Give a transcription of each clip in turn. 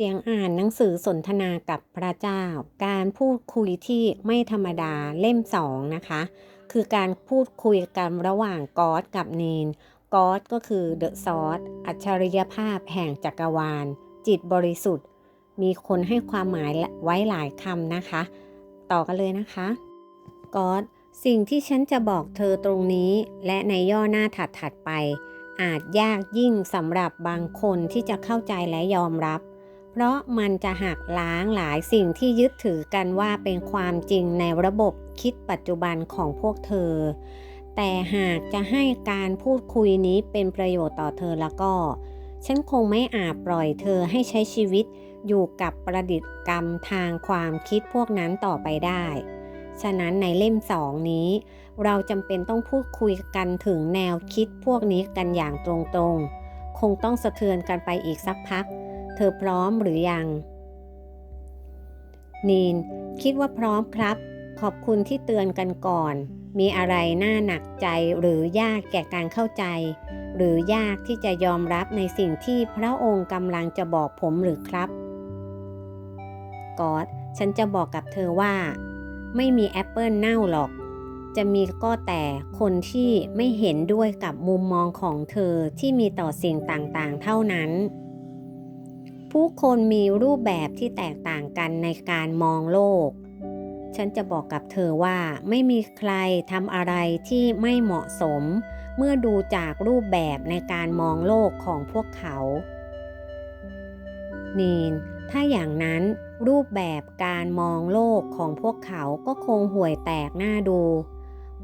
เสียงอ่านหนังสือสนทนากับพระเจ้า การพูดคุยที่ไม่ธรรมดาเล่มสองนะคะ คือการพูดคุยกันระหว่างกอสกับเนนกอสก็คือเดอะซอสอัจฉริยภาพแห่งจักรวาล จิตบริสุทธิ์ มีคนให้ความหมายไว้หลายคำนะคะ ต่อกันเลยนะคะกอสสิ่งที่ฉันจะบอกเธอตรงนี้ และในย่อหน้าถัดๆไป อาจยากยิ่งสำหรับบางคนที่จะเข้าใจและยอมรับ เพราะมันจะหักล้างหลายสิ่งที่ยึดถือกันว่าเป็นความจริงในระบบคิดปัจจุบันของพวกเธอ แต่หากจะให้การพูดคุยนี้เป็นประโยชน์ต่อเธอแล้วก็ ฉันคงไม่อาจปล่อยเธอให้ใช้ชีวิตอยู่กับประดิษฐ์กรรมทางความคิดพวกนั้นต่อไปได้ ฉะนั้นในเล่มสองนี้ เราจำเป็นต้องพูดคุยกันถึงแนวคิดพวกนี้กันอย่างตรงๆ คงต้องสะเทือนกันไปอีกสักพัก เธอพร้อมหรือยังนีน คิดว่าพร้อมครับ ขอบคุณที่เตือนกันก่อน มีอะไรน่าหนักใจหรือยากแก่การเข้าใจ หรือยากที่จะยอมรับในสิ่งที่พระองค์กำลังจะบอกผมหรือครับ กอดฉันจะบอกกับเธอว่า ไม่มีแอปเปิลเน่าหรอกจะมีก็แต่คนที่ไม่เห็นด้วยกับมุมมองของเธอที่มีต่อสิ่งต่างๆ เท่านั้น ผู้คนมีรูปแบบที่แตกต่างกันในการมองโลก ฉันจะบอกกับเธอว่าไม่มีใครทำอะไรที่ไม่เหมาะสม เมื่อดูจากรูปแบบในการมองโลกของพวกเขา นีน ถ้าอย่างนั้นรูปแบบการมองโลกของพวกเขาก็คงห่วยแตกหน้าดู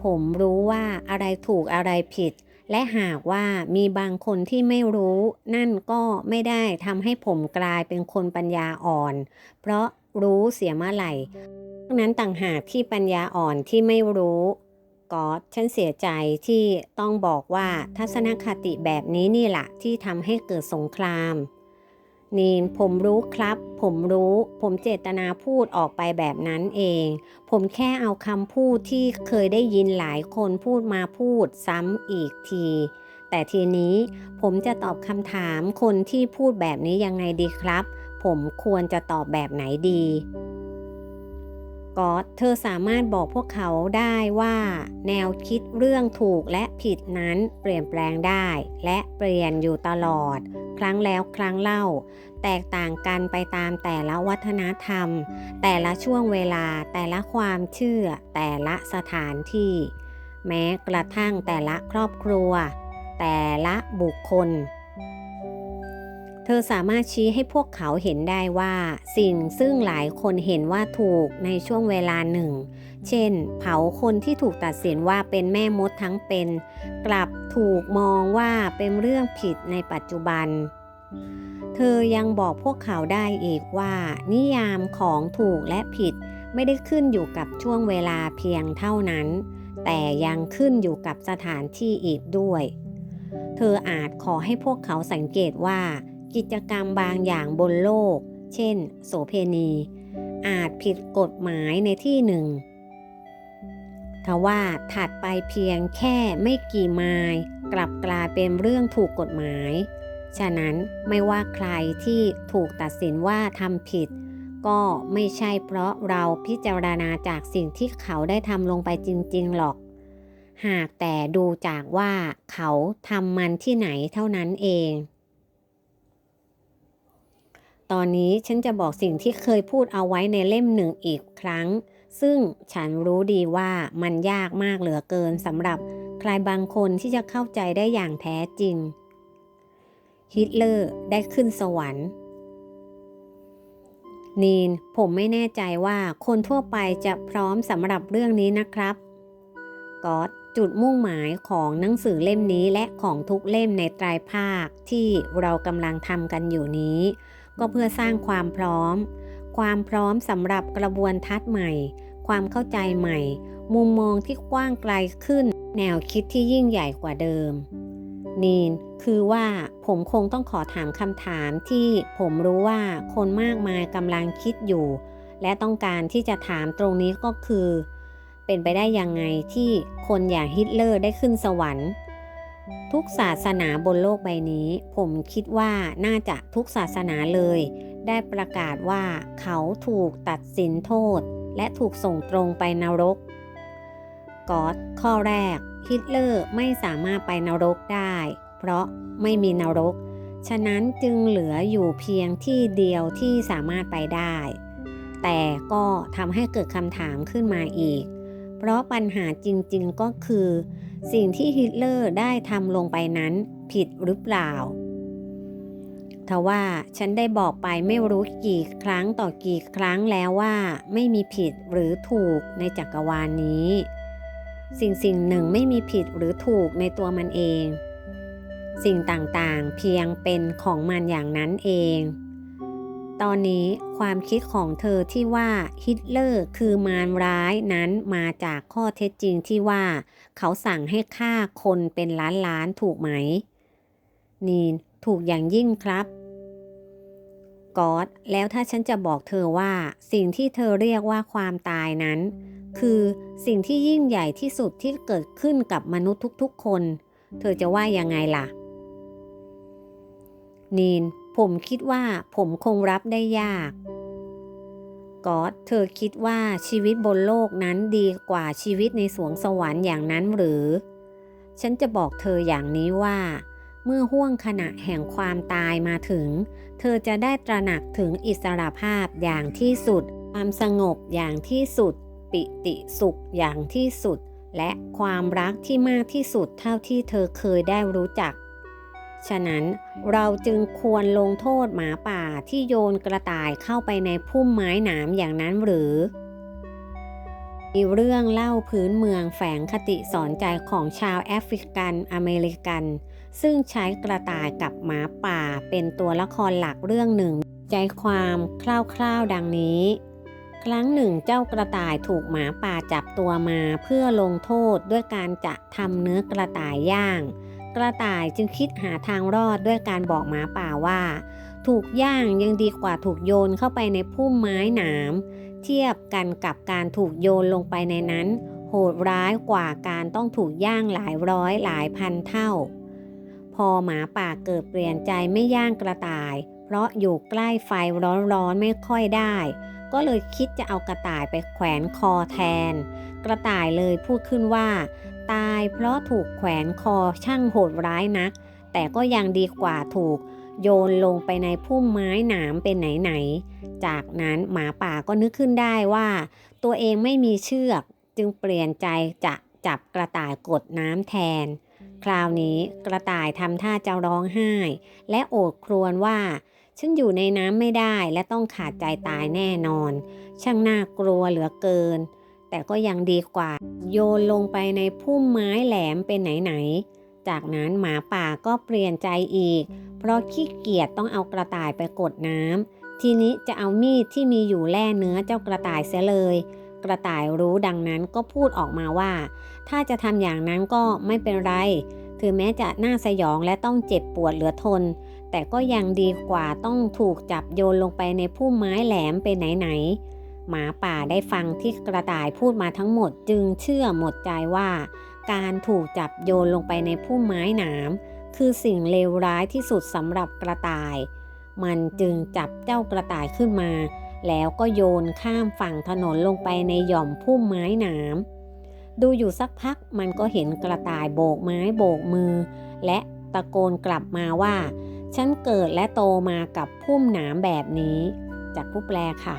ผมรู้ว่าอะไรถูกอะไรผิด และหากว่ามีบางคนที่ไม่รู้ นั่นก็ไม่ได้ทำให้ผมกลายเป็นคนปัญญาอ่อน เพราะรู้เสียเมื่อไหร่นั้นต่างหากที่ปัญญาอ่อนที่ไม่รู้ก็ฉันเสียใจที่ต้องบอกว่าทัศนคติแบบนี้นี่แหละที่ทำให้เกิดสงคราม นีนผมรู้ครับ ผมรู้ ผมเจตนาพูดออกไปแบบนั้นเอง ผมแค่เอาคำพูดที่เคยได้ยินหลายคนพูดมาพูดซ้ำอีกที แต่ทีนี้ผมจะตอบคำถามคนที่พูดแบบนี้ยังไงดีครับ ผมควรจะตอบแบบไหนดี ก็เธอสามารถบอกพวกเขาได้ว่า แนวคิดเรื่องถูกและผิดนั้นเปลี่ยนแปลงได้ และเปลี่ยนอยู่ตลอด ครั้งแล้วครั้งเล่า แตกต่างกันไปตามแต่ละวัฒนธรรม แต่ละช่วงเวลา แต่ละความเชื่อ แต่ละสถานที่ แม้กระทั่งแต่ละครอบครัว แต่ละบุคคล เธอสามารถชี้ให้พวกเขาเห็นได้ว่าสิ่งซึ่งหลายคนเห็นว่าถูกในช่วงเวลาหนึ่ง เช่น เผาคนที่ถูกตัดสินว่าเป็นแม่มดทั้งเป็น กลับถูกมองว่าเป็นเรื่องผิดในปัจจุบัน เธอยังบอกพวกเขาได้อีกว่า นิยามของถูกและผิดไม่ได้ขึ้นอยู่กับช่วงเวลาเพียงเท่านั้น แต่ยังขึ้นอยู่กับสถานที่อีกด้วย เธออาจขอให้พวกเขาสังเกตว่า กิจกรรมบางอย่างบนโลก เช่น โสเพณี อาจผิดกฎหมายในที่หนึ่งทว่าถัดไปเพียงแค่ไม่กี่ไมล์กลับกลายเป็นเรื่องถูกกฎหมาย ฉะนั้นไม่ว่าใครที่ถูกตัดสินว่าทำผิด ก็ไม่ใช่เพราะเราพิจารณาจากสิ่งที่เขาได้ทำลงไปจริง ๆ หรอก หากแต่ดูจากว่าเขาทำมันที่ไหนเท่านั้นเอง ตอนนี้ฉันจะบอกสิ่งที่เคยพูดเอาไว้ในเล่มหนึ่งอีกครั้ง ซึ่งฉันรู้ดีว่ามันยากมากเหลือเกินสำหรับใครบางคนที่จะเข้าใจได้อย่างแท้จริง ฮิตเลอร์ได้ขึ้นสวรรค์ นีน ผมไม่แน่ใจว่าคนทั่วไปจะพร้อมสำหรับเรื่องนี้นะครับกอดจุดมุ่งหมายของหนังสือเล่มนี้และของทุกเล่มในตรายภาคที่เรากำลังทำกันอยู่นี้ ก็เพื่อสร้างความพร้อม ความพร้อมสำหรับกระบวนทัศน์ใหม่ ความเข้าใจใหม่ มุมมองที่กว้างไกลขึ้น แนวคิดที่ยิ่งใหญ่กว่าเดิม นีนคือว่าผมคงต้องขอถามคำถามที่ผมรู้ว่าคนมากมายกำลังคิดอยู่ และต้องการที่จะถามตรงนี้ก็คือ เป็นไปได้ยังไงที่คนอย่างฮิตเลอร์ได้ขึ้นสวรรค์ ทุกศาสนาบนโลกใบนี้ ผมคิดว่าน่าจะทุกศาสนาเลย ได้ประกาศว่าเขาถูกตัดสินโทษ และถูกส่งตรงไปนรกกอดข้อแรก ฮิตเลอร์ไม่สามารถไปนรกได้ เพราะไม่มีนรก ฉะนั้นจึงเหลืออยู่เพียงที่เดียวที่สามารถไปได้ แต่ก็ทำให้เกิดคำถามขึ้นมาอีก เพราะปัญหาจริงๆก็คือ สิ่งที่ฮิตเลอร์ได้ทำลงไปนั้นผิดหรือเปล่าทว่าฉันได้บอกไปไม่รู้กี่ครั้งต่อกี่ครั้งแล้วว่าไม่มีผิดหรือถูกในจักรวาลนนี้ สิ่งสิ่งหนึ่งไม่มีผิดหรือถูกในตัวมันเอง สิ่งต่างๆเพียงเป็นของมันอย่างนั้นเอง ตอนนี้ความคิดของเธอที่ว่าฮิตเลอร์คือมารร้ายนั้นมาจากข้อเท็จจริงที่ว่า เขาสั่งให้ฆ่าคนเป็นล้านล้านถูกไหม นีนถูกอย่างยิ่งครับกอดแล้วถ้าฉันจะบอกเธอว่า สิ่งที่เธอเรียกว่าความตายนั้น คือสิ่งที่ยิ่งใหญ่ที่สุดที่เกิดขึ้นกับมนุษย์ทุกๆคน เธอจะว่ายังไงล่ะ นีน ผมคิดว่าผมคงรับได้ยากกอดเธอคิดว่าชีวิตบนโลกนั้นดีกว่าชีวิตในสวงสวรรค์อย่างนั้นหรือ ฉันจะบอกเธออย่างนี้ว่า เมื่อห่วงขณะแห่งความตายมาถึง เธอจะได้ตระหนักถึงอิสรภาพอย่างที่สุด ความสงบอย่างที่สุด ปิติสุขอย่างที่สุด และความรักที่มากที่สุดเท่าที่เธอเคยได้รู้จัก ฉะนั้นเราจึงควรลงโทษหมาป่าที่โยนกระต่ายเข้าไปในพุ่มไม้หนามอย่างนั้นหรือมีเรื่องเล่าพื้นเมืองแฝงคติสอนใจของชาวแอฟริกันอเมริกัน ซึ่งใช้กระต่ายกับหมาป่าเป็นตัวละครหลักเรื่องหนึ่ง ใจความคร่าวๆดังนี้ ครั้งหนึ่งเจ้ากระต่ายถูกหมาป่าจับตัวมาเพื่อลงโทษด้วยการจะทำเนื้อกระต่ายย่าง กระต่ายจึงคิดหาทางรอดด้วยการบอกหมาป่าว่า ถูกย่างยังดีกว่าถูกโยนเข้าไปในพุ่มไม้หนาม เทียบกันกับการถูกโยนลงไปในนั้น โหดร้ายกว่าการต้องถูกย่างหลายร้อยหลายพันเท่า พอหมาป่าเกิดเปลี่ยนใจไม่ย่างกระต่าย เพราะอยู่ใกล้ไฟร้อนๆไม่ค่อยได้ก็เลยคิดจะเอากระต่ายไปแขวนคอแทน กระต่ายเลยพูดขึ้นว่า ตายเพราะถูกแขวนคอช่างโหดร้ายนัก แต่ก็ยังดีกว่าถูก โยนลงไปในพุ่มไม้หนามเป็นไหนๆ จากนั้นหมาป่าก็นึกขึ้นได้ว่า ตัวเองไม่มีเชือกจึงเปลี่ยนใจจะจับกระต่ายกดน้ำแทน คราวนี้กระต่ายทำท่าจะร้องไห้ และโอดครวญว่า ฉันอยู่ในน้ำไม่ได้และต้องขาดใจตายแน่นอน ช่างน่ากลัวเหลือเกิน แต่ก็ยังดีกว่า โยนลงไปในพุ่มไม้แหลมเป็นไหนๆ จากนั้นหมาป่าก็เปลี่ยนใจอีก เพราะขี้เกียจต้องเอากระต่ายไปกดน้ำทีนี้จะเอามีดที่มีอยู่แล่เนื้อเจ้ากระต่ายเสียเลย กระต่ายรู้ดังนั้นก็พูดออกมาว่า ถ้าจะทำอย่างนั้นก็ไม่เป็นไรคือแม้จะน่าสยองและต้องเจ็บปวดเหลือทน แต่ก็ยังดีกว่าต้องถูกจับโยนลงไปในพุ่มไม้แหลมเป็นไหนๆ หมาป่าได้ฟังที่กระต่ายพูดมาทั้งหมดจึงเชื่อหมดใจว่า การถูกจับโยนลงไปในพุ่มไม้หนาม คือสิ่งเลวร้ายที่สุดสำหรับกระต่าย มันจึงจับเจ้ากระต่ายขึ้นมา แล้วก็โยนข้ามฝั่งถนนลงไปในหย่อมพุ่มไม้หนามดูอยู่สักพักมันก็เห็นกระต่ายโบกไม้โบกมือ และตะโกนกลับมาว่า ฉันเกิดและโตมากับพุ่มหนามแบบนี้ จากผู้แปลค่ะ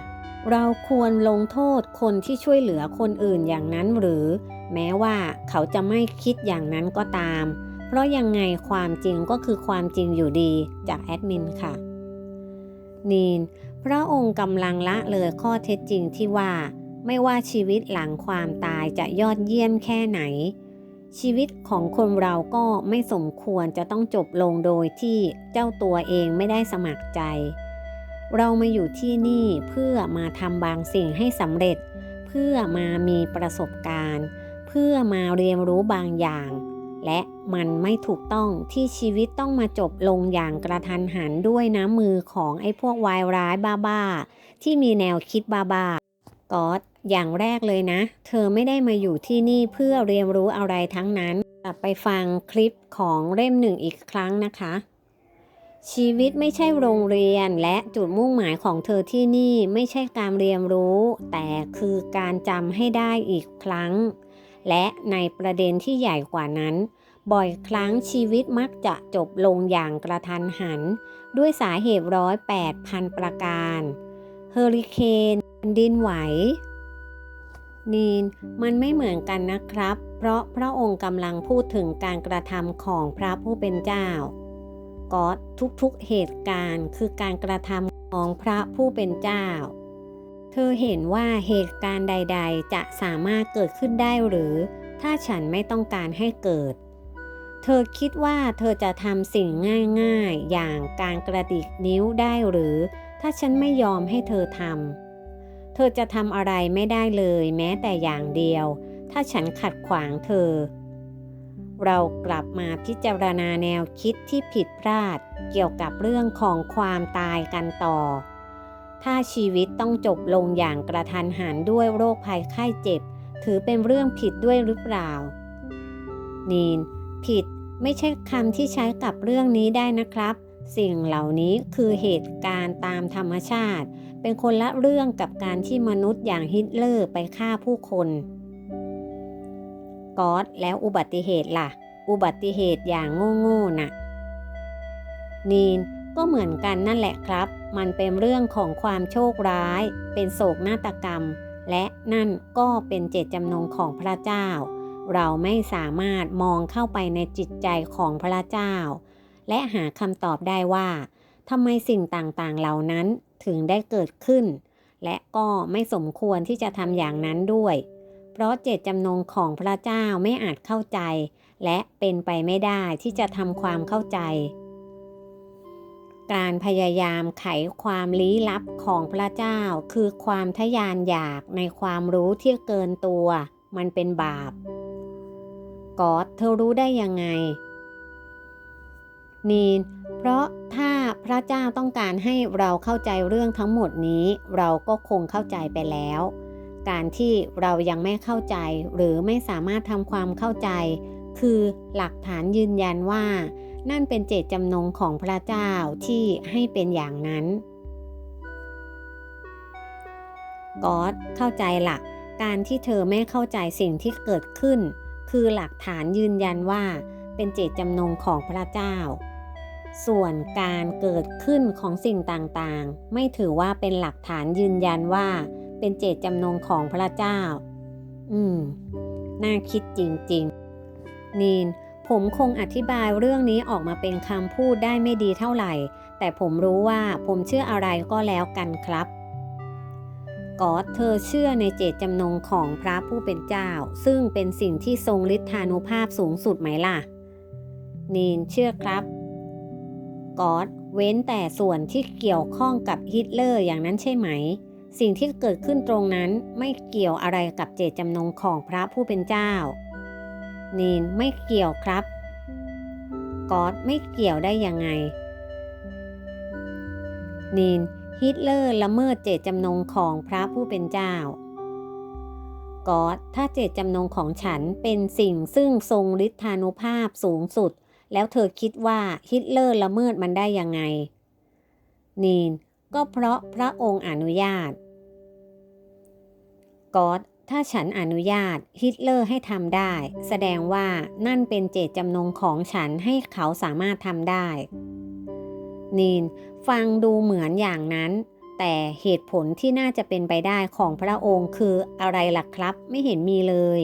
เราควรลงโทษคนที่ช่วยเหลือคนอื่นอย่างนั้นหรือ แม้ว่าเขาจะไม่คิดอย่างนั้นก็ตาม เพราะยังไงความจริงก็คือความจริงอยู่ดีจากแอดมินค่ะ นีน พระองค์กำลังละเลยข้อเท็จจริงที่ว่า ไม่ว่าชีวิตหลังความตายจะยอดเยี่ยมแค่ไหน ชีวิตของคนเราก็ไม่สมควรจะต้องจบลงโดยที่เจ้าตัวเองไม่ได้สมัครใจ เรามาอยู่ที่นี่เพื่อมาทำบางสิ่งให้สำเร็จ เพื่อมามีประสบการณ์ เพื่อมาเรียนรู้บางอย่าง และมันไม่ถูกต้องที่ชีวิตต้องมาจบลงอย่างกระทันหันด้วยน้ำมือของไอ้พวกวายร้ายบ้าๆที่มีแนวคิดบ้าๆก๊อตอย่างแรกเลยนะ เธอไม่ได้มาอยู่ที่นี่เพื่อเรียนรู้อะไรทั้งนั้นกลับไปฟังคลิปของเล่มหนึ่งอีกครั้งนะคะ ชีวิตไม่ใช่โรงเรียนและจุดมุ่งหมายของเธอที่นี่ไม่ใช่การเรียนรู้ แต่คือการจำให้ได้อีกครั้ง และในประเด็นที่ใหญ่กว่านั้น บ่อยครั้งชีวิตมักจะจบลงอย่างกระทันหัน ด้วยสาเหตุร้อยแปดพันประการ เฮอริเคนดินไหว นีนมันไม่เหมือนกันนะครับ เพราะพระองค์กำลังพูดถึงการกระทำของพระผู้เป็นเจ้า ก็ทุกๆเหตุการณ์คือการกระทำของพระผู้เป็นเจ้า เธอเห็นว่าเหตุการณ์ใด ๆ จะสามารถเกิดขึ้นได้หรือ ถ้าฉันไม่ต้องการให้เกิด เธอคิดว่าเธอจะทำสิ่งง่ายๆ อย่างการกระดิกนิ้วได้หรือ ถ้าฉันไม่ยอมให้เธอทำเธอจะทำอะไรไม่ได้เลยแม้แต่อย่างเดียว ถ้าฉันขัดขวางเธอ เรากลับมาพิจารณาแนวคิดที่ผิดพลาดเกี่ยวกับเรื่องของความตายกันต่อ ถ้าชีวิตต้องจบลงอย่างกระทันหันด้วยโรคภัยไข้เจ็บ ถือเป็นเรื่องผิดด้วยหรือเปล่า นีน ผิดไม่ใช่คำที่ใช้กับเรื่องนี้ได้นะครับ สิ่งเหล่านี้คือเหตุการณ์ตามธรรมชาติ เป็นคนละเรื่องกับการที่มนุษย์อย่างฮิตเลอร์ไปฆ่าผู้คน ก๊อตแล้วอุบัติเหตุล่ะ อุบัติเหตุอย่างโง่ๆน่ะ นีนก็เหมือนกันนั่นแหละครับ มันเป็นเรื่องของความโชคร้าย เป็นโศกนาฏกรรม และนั่นก็เป็นเจตจำนงของพระเจ้า เราไม่สามารถมองเข้าไปในจิตใจของพระเจ้า และหาคำตอบได้ว่าทำไมสิ่งต่างๆเหล่านั้นถึงได้เกิดขึ้น และก็ไม่สมควรที่จะทำอย่างนั้นด้วย เพราะเจตจำนงของพระเจ้าไม่อาจเข้าใจ และเป็นไปไม่ได้ที่จะทำความเข้าใจ การพยายามไขความลี้ลับของพระเจ้าคือความทะยานอยากในความรู้ที่เกินตัว มันเป็นบาปกอดเธอรู้ได้ยังไง นีน เพราะถ้าพระเจ้าต้องการให้เราเข้าใจเรื่องทั้งหมดนี้ เราก็คงเข้าใจไปแล้ว การที่เรายังไม่เข้าใจหรือไม่สามารถทำความเข้าใจ คือหลักฐานยืนยันว่า นั่นเป็นเจตจำนงของพระเจ้าที่ให้เป็นอย่างนั้นกอดเข้าใจหลัก การที่เธอไม่เข้าใจสิ่งที่เกิดขึ้น คือหลักฐานยืนยันว่า เป็นเจตจำนงของพระเจ้า ส่วนการเกิดขึ้นของสิ่งต่างๆ ไม่ถือว่าเป็นหลักฐานยืนยันว่า เป็นเจตจำนงของพระเจ้า อืม น่าคิดจริงๆ นีน ผมคงอธิบายเรื่องนี้ออกมาเป็นคำพูดได้ไม่ดีเท่าไหร่ แต่ผมรู้ว่าผมเชื่ออะไรก็แล้วกันครับกอดเธอเชื่อในเจตจำนงของพระผู้เป็นเจ้า ซึ่งเป็นสิ่งที่ทรงฤทธานุภาพสูงสุดไหมล่ะ นีนเชื่อครับกอดเว้นแต่ส่วนที่เกี่ยวข้องกับฮิตเลอร์อย่างนั้นใช่ไหม สิ่งที่เกิดขึ้นตรงนั้นไม่เกี่ยวอะไรกับเจตจำนงของพระผู้เป็นเจ้า นีนไม่เกี่ยวครับกอดไม่เกี่ยวได้ยังไง นีนฮิตเลอร์ละเมิดเจตจำนงของพระผู้เป็นเจ้ากอดถ้าเจตจำนงของฉันเป็นสิ่งซึ่งทรงฤทธานุภาพสูงสุด แล้วเธอคิดว่าฮิตเลอร์ละเมิดมันได้ยังไง นีนก็เพราะพระองค์อนุญาต กอดถ้าฉันอนุญาตฮิตเลอร์ให้ทำได้ แสดงว่านั่นเป็นเจตจำนงของฉันให้เขาสามารถทำได้ นีนฟังดูเหมือนอย่างนั้น แต่เหตุผลที่น่าจะเป็นไปได้ของพระองค์คืออะไรล่ะครับไม่เห็นมีเลย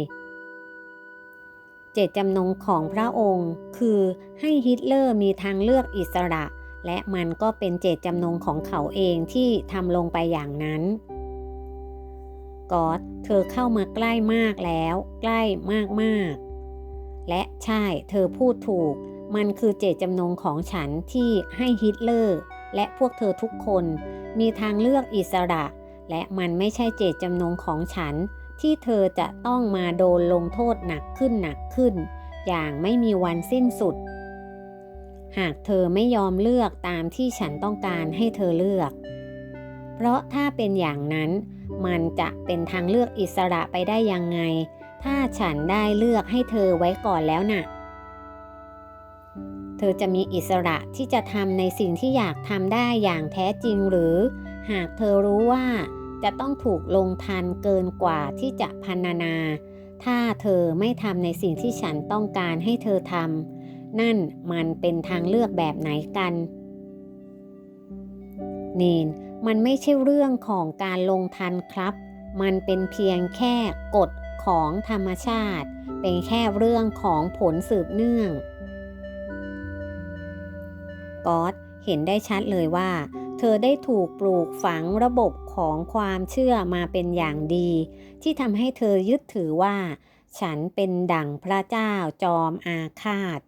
เจตจำนงของพระองค์ คือให้ฮิตเลอร์มีทางเลือกอิสระ และมันก็เป็นเจตจำนงของเขาเองที่ทำลงไปอย่างนั้น กอดเธอเข้ามาใกล้มากแล้ว ใกล้มากๆ และใช่เธอพูดถูก มันคือเจตจำนงของฉันที่ให้ฮิตเลอร์ และพวกเธอทุกคนมีทางเลือกอิสระ และมันไม่ใช่เจตจำนงของฉัน ที่เธอจะต้องมาโดนลงโทษหนักขึ้นหนักขึ้น อย่างไม่มีวันสิ้นสุด หากเธอไม่ยอมเลือกตามที่ฉันต้องการให้เธอเลือก เพราะถ้าเป็นอย่างนั้น มันจะเป็นทางเลือกอิสระไปได้ยังไง ถ้าฉันได้เลือกให้เธอไว้ก่อนแล้วน่ะ เธอจะมีอิสระที่จะทำในสิ่งที่อยากทำได้อย่างแท้จริงหรือ หากเธอรู้ว่าจะต้องถูกลงทันเกินกว่าที่จะพันนา ถ้าเธอไม่ทำในสิ่งที่ฉันต้องการให้เธอทำนั่นมันเป็นทางเลือกแบบไหนกันนีน มันไม่ใช่เรื่องของการลงทันครับ มันเป็นเพียงแค่กฎของธรรมชาติ เป็นแค่เรื่องของผลสืบเนื่องก๊อตเห็นได้ชัดเลยว่า เธอได้ถูกปลูกฝังระบบของความเชื่อมาเป็นอย่างดี ที่ทำให้เธอยึดถือว่า ฉันเป็นดั่งพระเจ้าจอมอาฆาต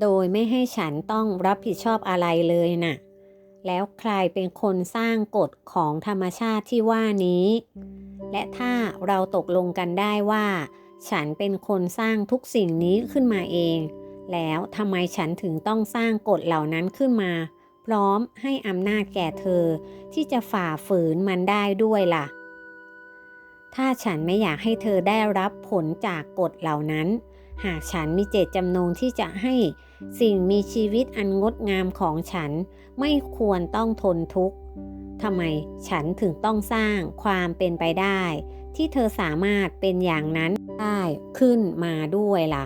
โดยไม่ให้ฉันต้องรับผิดชอบอะไรเลยน่ะ แล้วใครเป็นคนสร้างกฎของธรรมชาติที่ว่านี้ และถ้าเราตกลงกันได้ว่า ฉันเป็นคนสร้างทุกสิ่งนี้ขึ้นมาเอง แล้วทำไมฉันถึงต้องสร้างกฎเหล่านั้นขึ้นมา พร้อมให้อำนาจแก่เธอ ที่จะฝ่าฝืนมันได้ด้วยล่ะ ถ้าฉันไม่อยากให้เธอได้รับผลจากกฎเหล่านั้น หากฉันมีเจตจำนงที่จะให้ สิ่งมีชีวิตอันงดงามของฉันไม่ควรต้องทนทุกข์ทำไมฉันถึงต้องสร้างความเป็นไปได้ ที่เธอสามารถเป็นอย่างนั้นได้ขึ้นมาด้วยล่ะ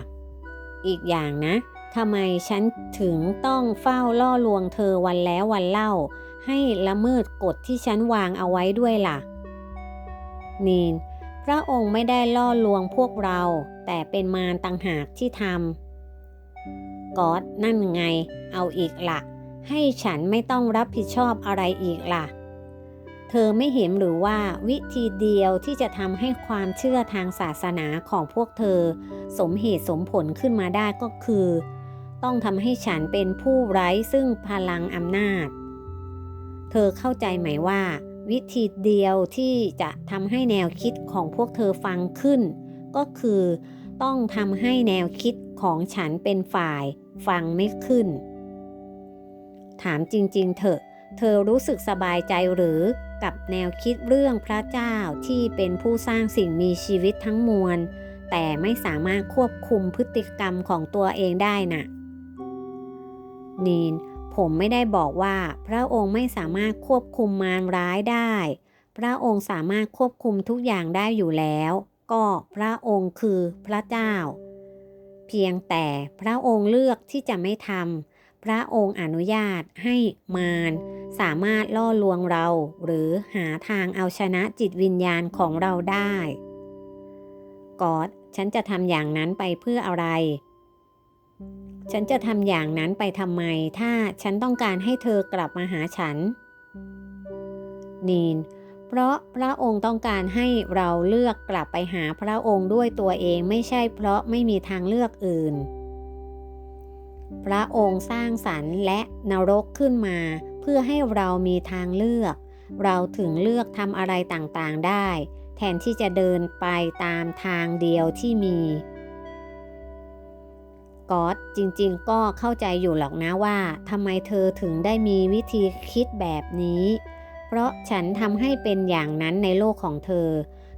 อีกอย่างนะทำไมฉันถึงต้องเฝ้าล่อลวงเธอวันแล้ววันเล่า ให้ละเมิดกฎที่ฉันวางเอาไว้ด้วยล่ะ นีนพระองค์ไม่ได้ล่อลวงพวกเรา แต่เป็นมารต่างหากที่ทำ ก๊อดนั่นไง เอาอีกละ่ะ ให้ฉันไม่ต้องรับผิดชอบอะไรอีกล่ะ เธอไม่เห็นหรือว่าวิธีเดียวที่จะทำให้ความเชื่อทางศาสนาของพวกเธอ สมเหตุสมผลขึ้นมาได้ก็คือ ต้องทำให้ฉันเป็นผู้ไร้ซึ่งพลังอำนาจ เธอเข้าใจไหมว่า วิธีเดียวที่จะทำให้แนวคิดของพวกเธอฟังขึ้น ก็คือต้องทำให้แนวคิดของฉันเป็นฝ่าย ฟังไม่ขึ้น ถามจริงๆเถอะ เธอรู้สึกสบายใจหรือกับแนวคิดเรื่องพระเจ้าที่เป็นผู้สร้างสิ่งมีชีวิตทั้งมวล แต่ไม่สามารถควบคุมพฤติกรรมของตัวเองได้นะ่ะ นีนผมไม่ได้บอกว่า พระองค์ไม่สามารถควบคุมมารร้ายได้ พระองค์สามารถควบคุมทุกอย่างได้อยู่แล้ว ก็พระองค์คือพระเจ้า เพียงแต่พระองค์เลือกที่จะไม่ทำพระองค์อนุญาตให้มารสามารถล่อลวงเรา หรือหาทางเอาชนะจิตวิญญาณของเราได้กอดฉันจะทำอย่างนั้นไปเพื่ออะไร ฉันจะทำอย่างนั้นไปทำไม ถ้าฉันต้องการให้เธอกลับมาหาฉัน นีน เพราะพระองค์ต้องการให้เราเลือกกลับไปหาพระองค์ด้วยตัวเองไม่ใช่เพราะไม่มีทางเลือกอื่น พระองค์สร้างสรรค์และนรกขึ้นมา เพื่อให้เรามีทางเลือก เราถึงเลือกทำอะไรต่างๆได้ แทนที่จะเดินไปตามทางเดียวที่มีก๊อตจริงๆ ก็เข้าใจอยู่หรอกนะว่าทำไมเธอถึงได้มีวิธีคิดแบบนี้ เพราะฉันทำให้เป็นอย่างนั้นในโลกของเธอ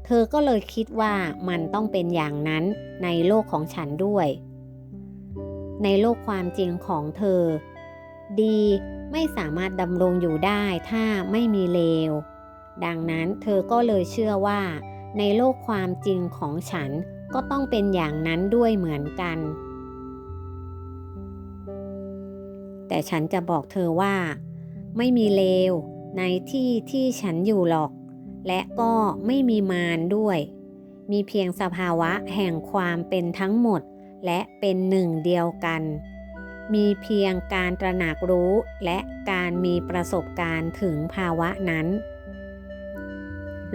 เธอก็เลยคิดว่ามันต้องเป็นอย่างนั้นในโลกของฉันด้วย ในโลกความจริงของเธอ ดีไม่สามารถดำรงอยู่ได้ถ้าไม่มีเลว ดังนั้นเธอก็เลยเชื่อว่า ในโลกความจริงของฉันก็ต้องเป็นอย่างนั้นด้วยเหมือนกัน แต่ฉันจะบอกเธอว่า ไม่มีเลว ในที่ที่ฉันอยู่หรอก และก็ไม่มีมารด้วย มีเพียงสภาวะแห่งความเป็นทั้งหมดและเป็นหนึ่งเดียวกัน มีเพียงการตระหนักรู้และการมีประสบการณ์ถึงภาวะนั้น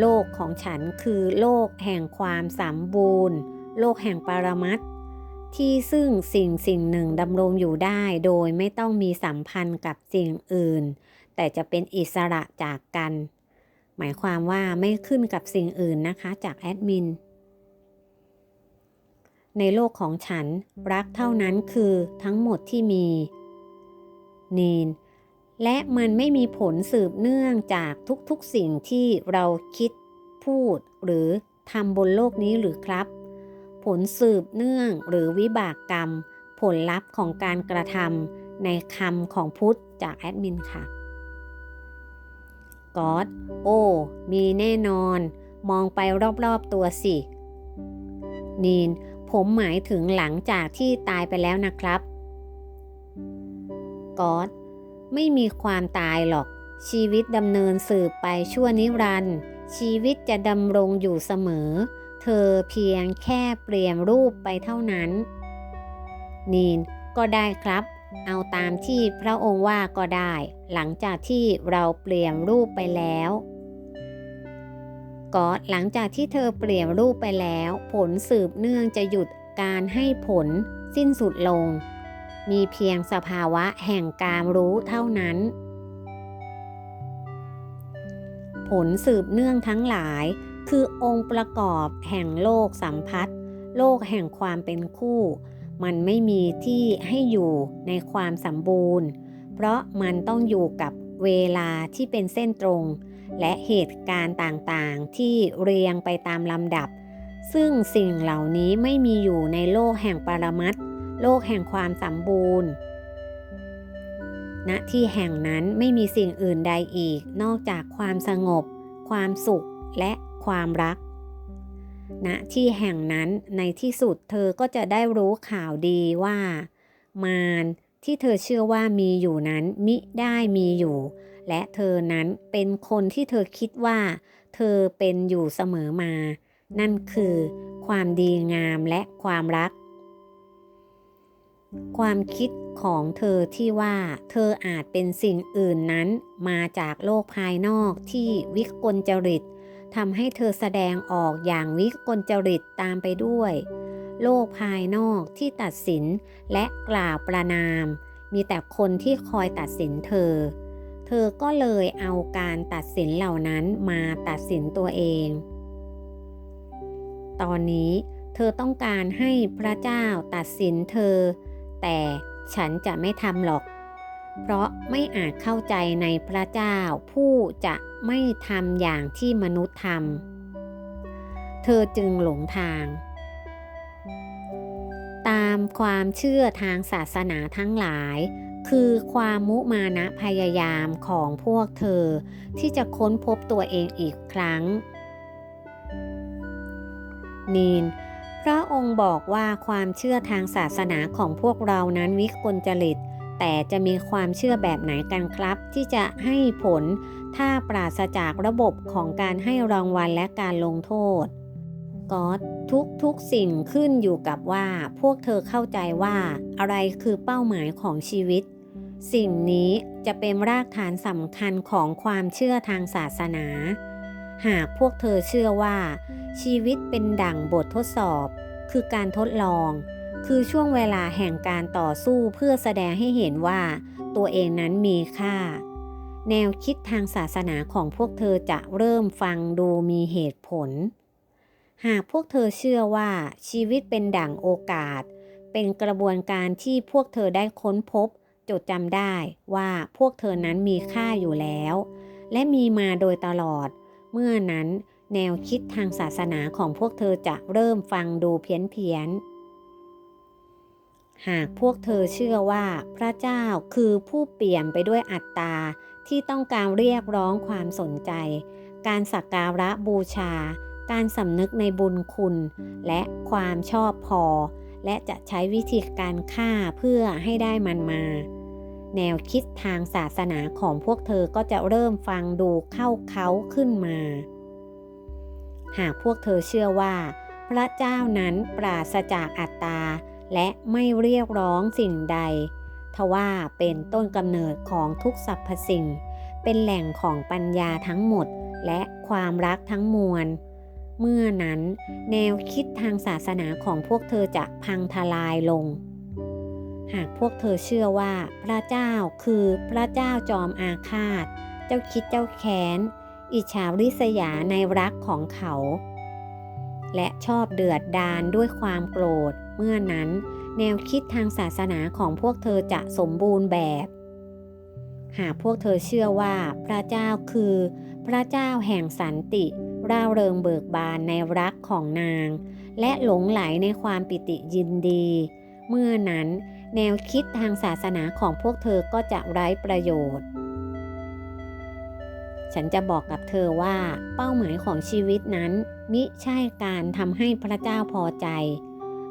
โลกของฉันคือโลกแห่งความสมบูรณ์ โลกแห่งปรมัตที่ซึ่งสิ่งสิ่งหนึ่งดำรงอยู่ได้โดยไม่ต้องมีสัมพันธ์กับสิ่งอื่น แต่จะเป็นอิสระจากกัน หมายความว่าไม่ขึ้นกับสิ่งอื่นนะคะจากแอดมิน ในโลกของฉันรักเท่านั้นคือทั้งหมดที่มีนีนและมันไม่มีผลสืบเนื่องจากทุกๆสิ่งที่เราคิดพูดหรือทำบนโลกนี้หรือครับ ผลสืบเนื่องหรือวิบากกรรม ผลลัพธ์ของการกระทำในคำของพุทธจากแอดมินค่ะ กอดโอ้ มีแน่นอน มองไปรอบๆตัวสิ นีน ผมหมายถึงหลังจากที่ตายไปแล้วนะครับกอดไม่มีความตายหรอก ชีวิตดำเนินสืบไปชั่วนิรันดร์ชีวิตจะดำรงอยู่เสมอ เธอเพียงแค่เปลี่ยนรูปไปเท่านั้น นีนก็ได้ครับ เอาตามที่พระองค์ว่าก็ได้ หลังจากที่เราเปลี่ยนรูปไปแล้วก็หลังจากที่เธอเปลี่ยนรูปไปแล้ว ผลสืบเนื่องจะหยุดการให้ผลสิ้นสุดลง มีเพียงสภาวะแห่งการรู้เท่านั้น ผลสืบเนื่องทั้งหลาย คือองค์ประกอบแห่งโลกสัมพัทธ์โลกแห่งความเป็นคู่ มันไม่มีที่ให้อยู่ในความสมบูรณ์ เพราะมันต้องอยู่กับเวลาที่เป็นเส้นตรง และเหตุการณ์ต่างๆ ที่เรียงไปตามลำดับ ซึ่งสิ่งเหล่านี้ไม่มีอยู่ในโลกแห่งปรมัตถ์โลกแห่งความสมบูรณ์ณที่แห่งนั้นไม่มีสิ่งอื่นใดอีกนอกจากความสงบ ความสุขและความรัก ณที่แห่งนั้นในที่สุดเธอก็จะได้รู้ข่าวดีว่า มารที่เธอเชื่อว่ามีอยู่นั้นมิได้มีอยู่ และเธอนั้นเป็นคนที่เธอคิดว่า เธอเป็นอยู่เสมอมา นั่นคือ ความดีงามและความรัก ความคิดของเธอที่ว่า เธออาจเป็นสิ่งอื่นนั้นมาจากโลกภายนอกที่วิกลจริต ทำให้เธอแสดงออกอย่างวิกลจริตตามไปด้วย โลกภายนอกที่ตัดสินและกล่าวประนาม มีแต่คนที่คอยตัดสินเธอ เธอก็เลยเอาการตัดสินเหล่านั้นมาตัดสินตัวเอง ตอนนี้เธอต้องการให้พระเจ้าตัดสินเธอ แต่ฉันจะไม่ทำหรอก เพราะไม่อาจเข้าใจในพระเจ้าผู้จะไม่ทำอย่างที่มนุษย์ทำ เธอจึงหลงทาง ตามความเชื่อทางศาสนาทั้งหลาย คือความมุมานะพยายามของพวกเธอที่จะค้นพบตัวเองอีกครั้ง นีนพระองค์บอกว่าความเชื่อทางศาสนาของพวกเรานั้นวิกลจริต แต่จะมีความเชื่อแบบไหนกันครับ ที่จะให้ผลถ้าปราศจากระบบของการให้รางวัลและการลงโทษก็ทุกทุกสิ่งขึ้นอยู่กับว่า พวกเธอเข้าใจว่าอะไรคือเป้าหมายของชีวิต สิ่งนี้จะเป็นรากฐานสำคัญของความเชื่อทางศาสนา หากพวกเธอเชื่อว่า ชีวิตเป็นดั่งบททดสอบ คือการทดลอง คือช่วงเวลาแห่งการต่อสู้เพื่อแสดงให้เห็นว่า ตัวเองนั้นมีค่า แนวคิดทางศาสนาของพวกเธอจะเริ่มฟังดูมีเหตุผล หากพวกเธอเชื่อว่าชีวิตเป็นดั่งโอกาส เป็นกระบวนการที่พวกเธอได้ค้นพบ จดจำได้ว่าพวกเธอนั้นมีค่าอยู่แล้ว และมีมาโดยตลอด เมื่อนั้นแนวคิดทางศาสนาของพวกเธอจะเริ่มฟังดูเพี้ยนเพียน หากพวกเธอเชื่อว่าพระเจ้าคือผู้เปลี่ยนไปด้วยอัตตาที่ต้องการเรียกร้องความสนใจ การสักการะบูชา การสำนึกในบุญคุณ และความชอบพอ และจะใช้วิธีการฆ่าเพื่อให้ได้มันมา แนวคิดทางศาสนาของพวกเธอก็จะเริ่มฟังดูเข้าเขาขึ้นมา หากพวกเธอเชื่อว่า พระเจ้านั้นปราศจากอัตตา และไม่เรียกร้องสิ่งใด ทว่าเป็นต้นกำเนิดของทุกสรรพสิ่ง เป็นแหล่งของปัญญาทั้งหมดและความรักทั้งมวล เมื่อนั้นแนวคิดทางศาสนาของพวกเธอจะพังทลายลง หากพวกเธอเชื่อว่าพระเจ้าคือพระเจ้าจอมอาฆาต เจ้าคิดเจ้าแค้น อิจฉาริษยาในรักของเขา และชอบเดือดดานด้วยความโกรธ เมื่อนั้น แนวคิดทางศาสนาของพวกเธอจะสมบูรณ์แบบ หากพวกเธอเชื่อว่าพระเจ้าคือ พระเจ้าแห่งสันติร่าเริงเบิกบานในรักของนาง และหลงไหลในความปิติยินดี เมื่อนั้น แนวคิดทางศาสนาของพวกเธอก็จะไร้ประโยชน์ ฉันจะบอกกับเธอว่าเป้าหมายของชีวิตนั้น มิใช่การทำให้พระเจ้าพอใจ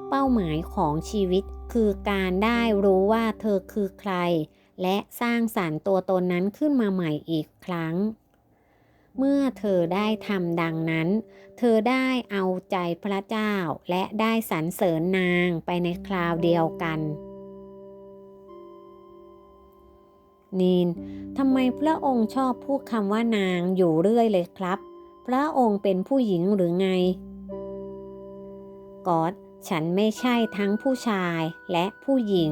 เป้าหมายของชีวิตคือการได้รู้ว่าเธอคือใคร และสร้างสรรค์ตัวตนนั้นขึ้นมาใหม่อีกครั้ง เมื่อเธอได้ทำดังนั้น เธอได้เอาใจพระเจ้าและได้สรรเสริญนางไปในคราวเดียวกันนีนทำไมพระองค์ชอบพูดคำว่านางอยู่เรื่อยเลยครับ พระองค์เป็นผู้หญิงหรือไงกอด ฉันไม่ใช่ทั้งผู้ชายและผู้หญิง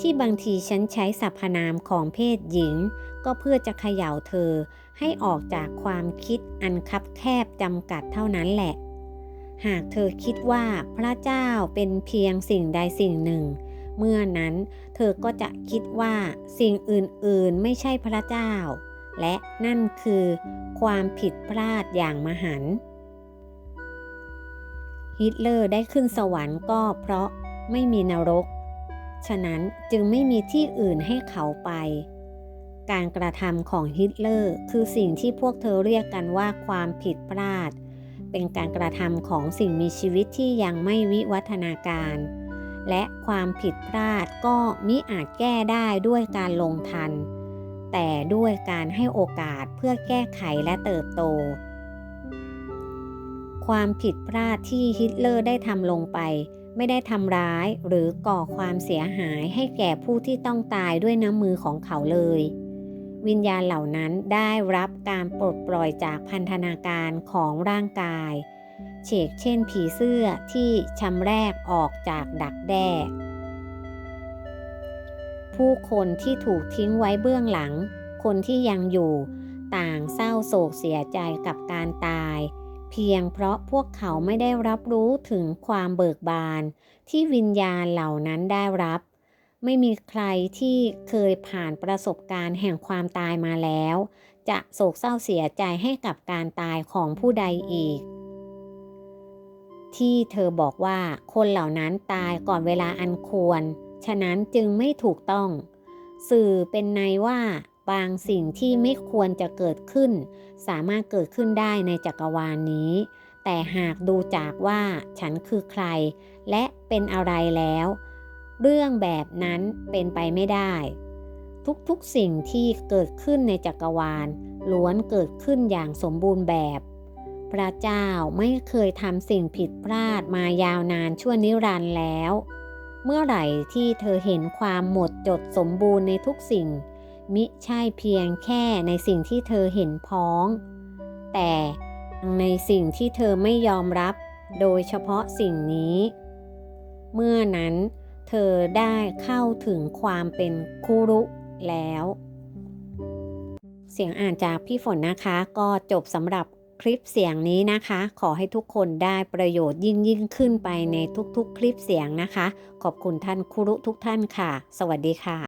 ที่บางทีฉันใช้สรรพนามของเพศหญิง ก็เพื่อจะเขย่าเธอให้ออกจากความคิดอันคับแคบจำกัดเท่านั้นแหละ หากเธอคิดว่าพระเจ้าเป็นเพียงสิ่งใดสิ่งหนึ่ง เมื่อนั้นเธอก็จะคิดว่าสิ่งอื่นๆไม่ใช่พระเจ้า และนั่นคือความผิดพลาดอย่างมหันต์ ฮิตเลอร์ได้ขึ้นสวรรค์ก็เพราะไม่มีนรก ฉะนั้นจึงไม่มีที่อื่นให้เขาไป การกระทำของฮิตเลอร์คือสิ่งที่พวกเธอเรียกกันว่าความผิดพลาด เป็นการกระทำของสิ่งมีชีวิตที่ยังไม่วิวัฒนาการ และความผิดพลาดก็มิอาจแก้ได้ด้วยการลงทัน แต่ด้วยการให้โอกาสเพื่อแก้ไขและเติบโต ความผิดพลาดที่ฮิตเลอร์ได้ทำลงไป ไม่ได้ทำร้ายหรือก่อความเสียหายให้แก่ผู้ที่ต้องตายด้วยน้ำมือของเขาเลย วิญญาณเหล่านั้นได้รับการปลดปล่อยจากพันธนาการของร่างกาย เฉกเช่นผีเสื้อที่ชำแรกออกจากดักแด้ผู้คนที่ถูกทิ้งไว้เบื้องหลัง คนที่ยังอยู่ ต่างเศร้าโศกเสียใจกับการตาย เพียงเพราะพวกเขาไม่ได้รับรู้ถึงความเบิกบาน ที่วิญญาณเหล่านั้นได้รับ ไม่มีใครที่เคยผ่านประสบการณ์แห่งความตายมาแล้ว จะโศกเศร้าเสียใจให้กับการตายของผู้ใดอีก ที่เธอบอกว่าคนเหล่านั้นตายก่อนเวลาอันควร ฉะนั้นจึงไม่ถูกต้อง สื่อเป็นในว่าบางสิ่งที่ไม่ควรจะเกิดขึ้น สามารถเกิดขึ้นได้ในจักรวาลนนี้ แต่หากดูจากว่าฉันคือใคร และเป็นอะไรแล้ว เรื่องแบบนั้นเป็นไปไม่ได้ ทุกๆสิ่งที่เกิดขึ้นในจักรวาล ล้วนเกิดขึ้นอย่างสมบูรณ์แบบ พระเจ้าไม่เคยทำสิ่งผิดพลาดมายาวนานชั่วนิรันดร์แล้ว เมื่อไหร่ที่เธอเห็นความหมดจดสมบูรณ์ในทุกสิ่ง มิใช่เพียงแค่ในสิ่งที่เธอเห็นพ้อง แต่ในสิ่งที่เธอไม่ยอมรับ โดยเฉพาะสิ่งนี้ เมื่อนั้นเธอได้เข้าถึงความเป็นคุรุแล้ว เสียงอ่านจากพี่ฝนนะคะก็จบสำหรับคลิปเสียงนี้นะคะ ขอให้ทุกคนได้ประโยชน์ยิ่งยิ่งขึ้นไปในทุกๆ คลิปเสียงนะคะ ขอบคุณท่านคุรุทุกท่านค่ะ สวัสดีค่ะ